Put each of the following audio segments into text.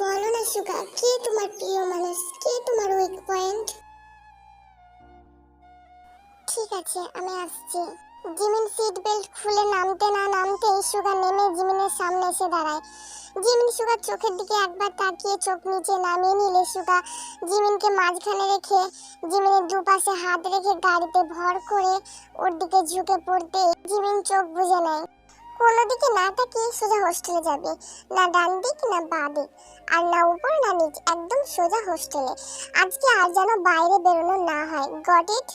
বলো না, সুগা, কে তোমার প্রিয় মানুষ? কে তোমার উইক পয়েন্ট ঠিক আছে, আমি আসছি। জিমিন সিট বেল্ট খুলে নামতে না নামতেই সুগা নেমে জিমিনের সামনে এসে দাঁড়ায়। জিমিন সুগার চোখের দিকে একবার তাকিয়ে চোখ নিচে নামিয়ে নিলে সুগা জিমিনকে মাঝখানে রেখে জিমিনের দুপাশে হাত রেখে গাড়িতে ভর করে ওর দিকে ঝুঁকে পড়তে জিমিন চোখ বুঝে নেয়। কোনো দিকে না তাকিয়ে সোজা হোস্টেলে যাবে, না ডান দিক, না বা দিক, আর না উপর, না নিচ, একদম সোজা হোস্টেলে। আজকে আর যেন বাইরে বেরোনো না হয়। Got it.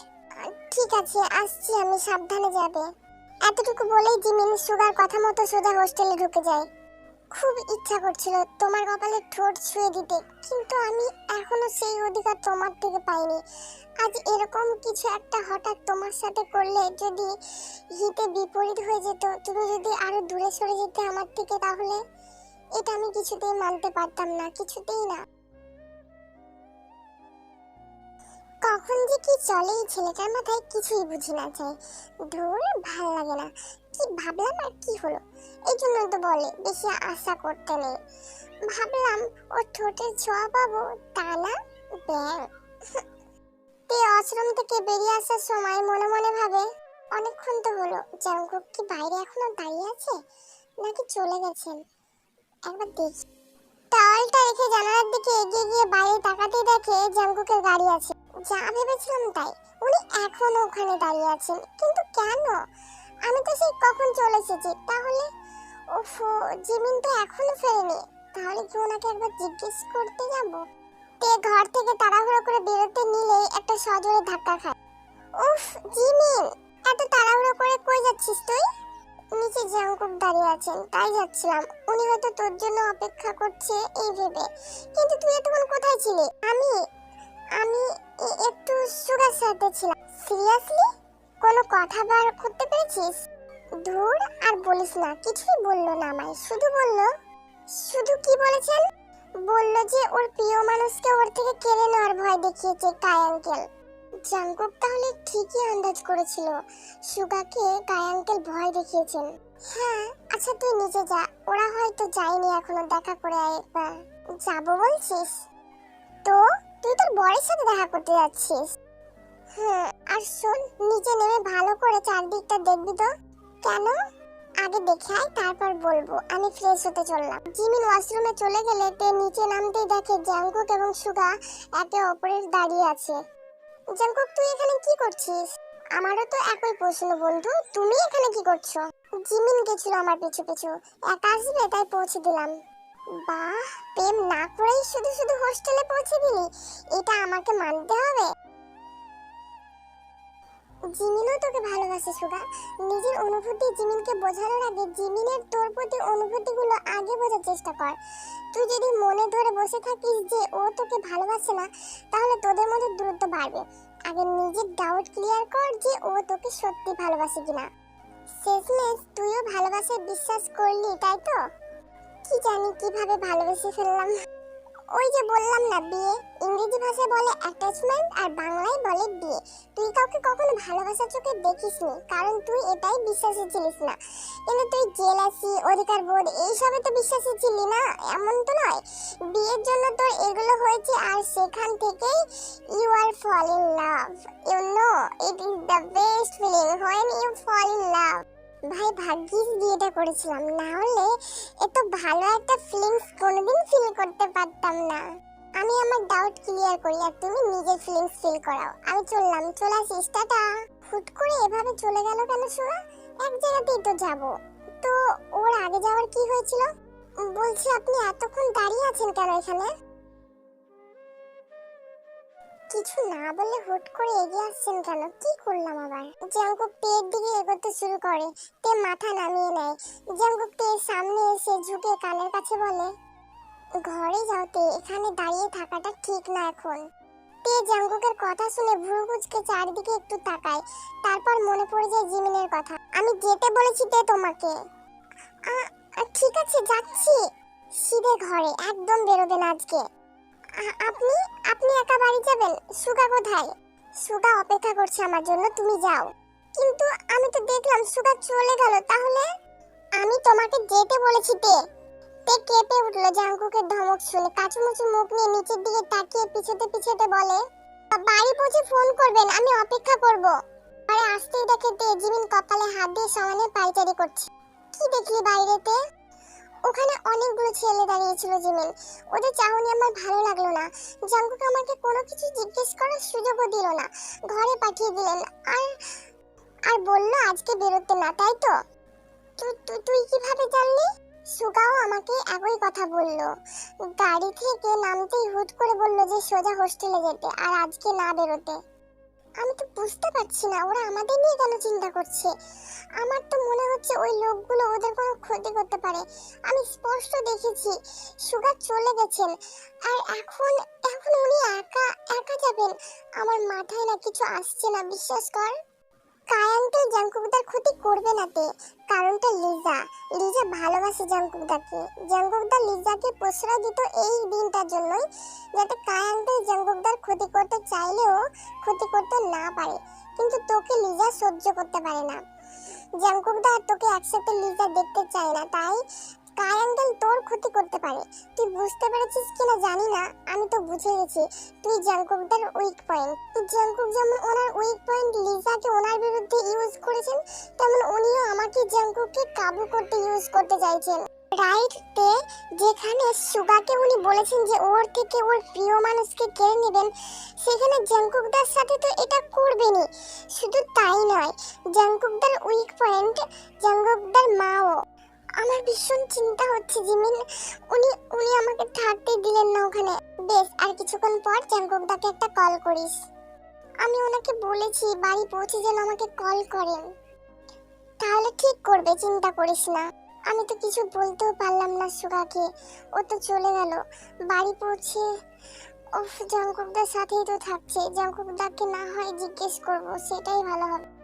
ঠিক আছে, আসছি আমি, সাবধানে যাবে। এতটুকু বলেই জিমিন সুগার কথা মতো সোজা হোস্টেলে ঢুকে যায়। খুব ইচ্ছা করছিল তোমার কপালে ঠোঁট ছুঁয়ে দিতে, কিন্তু আমি এখনও সেই অধিকার তোমার থেকে পাইনি। আজ এরকম কিছু একটা হঠাৎ তোমার সাথে করলে যদি হিতে বিপরীত হয়ে যেত, তুমি যদি আরও দূরে সরে যেতে আমার থেকে তাহলে? এটা আমি কিছুতেই মানতে পারতাম না, কিছুতেই না। কখন যে কি চলে এই ছেলেটার মাথায় কিছুই বুঝি না চাই ধুর, ভালো লাগে না। কি ভাবলাম আর কি হলো? এই জন্য তো বলে, বেশি আশা করতে নেই। ভাবলাম ওর ঠোঁটের ছোঁয়া পাবো, তা না, ব্যাং। তে আশ্রম থেকে বেরিয়ে আসার সময় মনে মনে ভাবে, অনেকক্ষণ তো হলো জাঙ্কুক কি বাইরে এখনও দাঁড়িয়ে আছে? নাকি চলে গেছেন? একবার দেখি। টাওয়ালটা রেখে জানালার দিকে এগিয়ে গিয়ে বাইরে তাকাতেই দেখে জাঙ্কুকের গাড়ি আছে। যা ভেবেছিলাম তাই, উনি এখনও ওখানে দাঁড়িয়ে আছেন, কিন্তু কেন? আমি তো সেই কখন চলে এসেছি। তাহলে? ওফো, জিমিন তো এখনও ফেরেনি। তাহলে কি ওনাকে একবার জিজ্ঞেস করতে যাব? তে ঘর থেকে তাড়াহুড়ো করে বেরোতে নিলেই একটা সজোরে ধাক্কা খায়। উফ, জিমিন, এত তাড়াহুড়ো করে কই যাচ্ছিস তুই? নিচে জাঙ্কুক দাঁড়িয়ে আছেন, তাই যাচ্ছিলাম। উনি হয়তো তোর জন্য অপেক্ষা করছে এই ভেবে। কিন্তু তুই এতক্ষণ কোথায় ছিলি? আমি আমি একটু সুগার সাথে ছিলাম। সিরিয়াসলি? কোনো কথা বার করতে পেরেছিস? ধুর, আর বলিস না, কিছুই বলল না আমায়। শুধু বলল, শুধু কি বলেছেন? বলল যে ওর প্রিয় মানুষকে ওর থেকে কেড়ে নেওয়ার ভয় দেখিয়েছে কাই আঙ্কেল। জাঙ্কুক তাহলে ঠিকই আন্দাজ করেছিল, সুগাকে কাই আঙ্কেল ভয় দেখিয়েছেন। হ্যাঁ আচ্ছা তুই নিচে যা, ওরা হয়তো যায়নি এখনও দেখা করে আয় একবার। যাব বলছিস? তো, তুই তোর বরের সাথে দেখা করতে যাচ্ছিস? হ্যাঁ আর শোন, নিচে নেমে ভালো করে চারদিকটা দেখবি তো। কেন? আগে দেখে আয়, তারপর বলব। আমি ফ্রেশ হতে চললাম। জিমিন ওয়াশরুমে চলে গেলে তে নিচে নামতেই দেখে জাঙ্কুক এবং সুগা একে অপরের দাঁড়িয়ে আছে। জাঙ্কুক তুই এখানে কি করছিস? আমারও তো একই প্রশ্ন বন্ধু, তুমি এখানে কি করছ? জিমিন গেছিল আমার পিছু পিছু। একা আসবে, তাই পৌঁছে দিলাম। বাহ, প্রেম না করেই শুধু শুধু হোস্টেলে পৌঁছে দিলি? এটা আমাকে মানতে হবে? জিমিনও তোকে ভালোবাসে, সুগা। নিজের অনুভূতি জিমিনকে বোঝানোর আগে জিমিনের তোর প্রতি অনুভূতিগুলো আগে বোঝার চেষ্টা কর। তুই যদি মনে ধরে বসে থাকিস যে ও তোকে ভালোবাসে না, তাহলে তোদের মধ্যে দূরত্ব বাড়বে। আগে নিজের ডাউট ক্লিয়ার কর যে ও তোকে সত্যি ভালোবাসে কিনা। শেষমেশ তুইও ভালোবাসায় বিশ্বাস করলি, তাই তো? কি জানি কীভাবে ভালোবেসে ফেললাম। ওই যে বললাম না, বিয়ে। ইংরেজি ভাষায় বলে অ্যাটাচমেন্ট আর বাংলায় বলে বিয়ে। তুই কাউকে কখনো ভালোবাসার চোখে দেখিসনি, কারণ তুই এটাই বিশ্বাসী ছিলিস না। কিন্তু তুই জেলাসি অধিকার বোধ, এইসবে তো বিশ্বাসী ছিলি না, এমন তো নয়। বিয়ের জন্য তোর এগুলো হয়েছে আর সেখান থেকেই you are fall in love you know it is the best feeling when you fall in love ভাই, ভাগ্যিস বিয়েটা করেছিলাম। না হলে এত ভালো একটা ফিলিংস কোনোদিন ফিল করতে পারতাম না। আমি আমার ডাউট ক্লিয়ার করি আর তুমি নিজের ফিলিংস ফিল করাও। আমি চললাম চলে আসিস টাটা হুট করে এভাবে চলে গেল কেন সুরা এক জায়গাতেই তো যাব। তো ওর আগে যাওয়ার কি হয়েছিল? বলছি, আপনি এতক্ষণ দাঁড়িয়ে আছেন কেন এখানে? কিছু না বলে হুট করে এগিয়ে আসছেন কেন? কি করলাম আবার? জাঙ্কুক পেয়ের দিকে এগোতে শুরু করে। তে মাথা নামিয়ে নেয়। জাঙ্কুক পেয়ের সামনে এসে ঝুঁকে কানের কাছে বলে, ঘরে যাও তে, এখানে দাঁড়িয়ে থাকাটা ঠিক না এখন। তে জাঙ্কুকের কথা শুনে ভ্রু চারিদিকে একটু তাকায়। তারপর মনে পড়ে যায় জিমিনের কথা, আমি যেতে বলেছি তে তোমাকে। ঠিক আছে, যাচ্ছি। সিধে ঘরে, একদম বেরোবে না আজকে। আপনি আপনি একা বাড়ি যাবেন? সুগা কোথায়? সুগা অপেক্ষা করছে আমার জন্য, তুমি যাও। কিন্তু আমি তো দেখলাম সুগা চলে গেল, তাহলে? আমি তোমাকে যেতে বলেছি, তে। তে কেঁপে উঠল জাঙ্কুকের ধমক শুনে। কাচুমুচু মুখ নিয়ে নিচের দিকে তাকিয়ে পিছতে পিছাতে বলে, বাড়ি পৌঁছে ফোন করবেন, আমি অপেক্ষা করব। আরে, আসতেই দেখে তে, জিমিন কপালে হাত দিয়ে সমানে পাইচারি করছে। কি দেখলি বাইরেতে ওখানে অনেকগুলো ছেলে দাঁড়িয়ে ছিল জিমিন। ওদের চাহনি আমার ভালো লাগল না। জাঙ্কুক আমাকে কোনো কিছু জিজ্ঞেস করার সুযোগও দিল না। ঘরে পাঠিয়ে দিলেন। আর আর বলল আজকে বেরোতে না, তাই তো? তু- তু- তুই কীভাবে জানলি? সুগাও আমাকে একই কথা বলল। গাড়ি থেকে নামতেই হুট করে বলল যে সোজা হোস্টেলে যেতে, আর আজকে না বেরোতে। আমি তো বুঝতে পারছি না, ওরা আমাদের নিয়ে কেন চিন্তা করছে? আমার তো মনে হচ্ছে ওই লোকগুলো ওদের কোনো ক্ষতি করতে পারে। আমি স্পষ্ট দেখেছি, সুগার চলে গেছেন। আর এখন এখন উনি একা একা যাবেন। আমার মাথায় না কিছু আসছে না, বিশ্বাস কর। কায়াঙ্কেল জাঙ্কুকদার ক্ষতি করবে না তে, কারণটা লিজা। লিজা ভালোবাসে জাঙ্কুকদাকে। জাঙ্কুকদা লিজাকে প্রশ্রয় দিত এই দিনটার জন্যই, যাতে কায়াঙ্কেল জাঙ্কুকদার ক্ষতি করতে চাইলেও ক্ষতি করতে না পারে। কিন্তু তোকে লিজা সহ্য করতে পারে না। জাঙ্কুকদা আর তোকে একসাথে লিজা দেখতে চায় না, তাই কায়াঙ্কেল তোর ক্ষতি করতে পারে? তুই বুঝতে পেরেছিস কিনা জানি না, আমি তো বুঝে গেছি। তুই জাঙ্কুকদার উইক পয়েন্ট জাঙ্কুক যেমন ওনার উইক পয়েন্ট লিজাকে ওনার বিরুদ্ধে ইউজ করেছেন, তেমন উনিও আমাকে জাঙ্কুককে কাবু করতে ইউজ করতে চাইছেন। রাইট তে যেখানে সুগাকে উনি বলেছেন যে ওর থেকে ওর প্রিয় মানুষকে কেড়ে নেবেন, সেখানে জাঙ্কুকদার সাথে তো এটা করবেনই। শুধু তাই নয় জাঙ্কুকদার উইক পয়েন্ট জাঙ্কুকদার মাও। আমার ভীষণ চিন্তা হচ্ছে, জিমিন, উনি উনি আমাকে থাকতে দিলেন না ওখানে। বেশ, আর কিছুক্ষণ পর জাঙ্কুকদাকে একটা কল করিস। আমি ওনাকে বলেছি, বাড়ি পৌঁছে যেন আমাকে কল করেন। তাহলে ঠিক করবে, চিন্তা করিস না। আমি তো কিছু বলতেও পারলাম না সুগাকে। ও তো চলে গেল। বাড়ি পৌঁছে ওফ জাঙ্কুকদার সাথেই তো থাকছে। জাঙ্কুকদাকে না হয় জিজ্ঞেস করব, সেটাই ভালো হবে।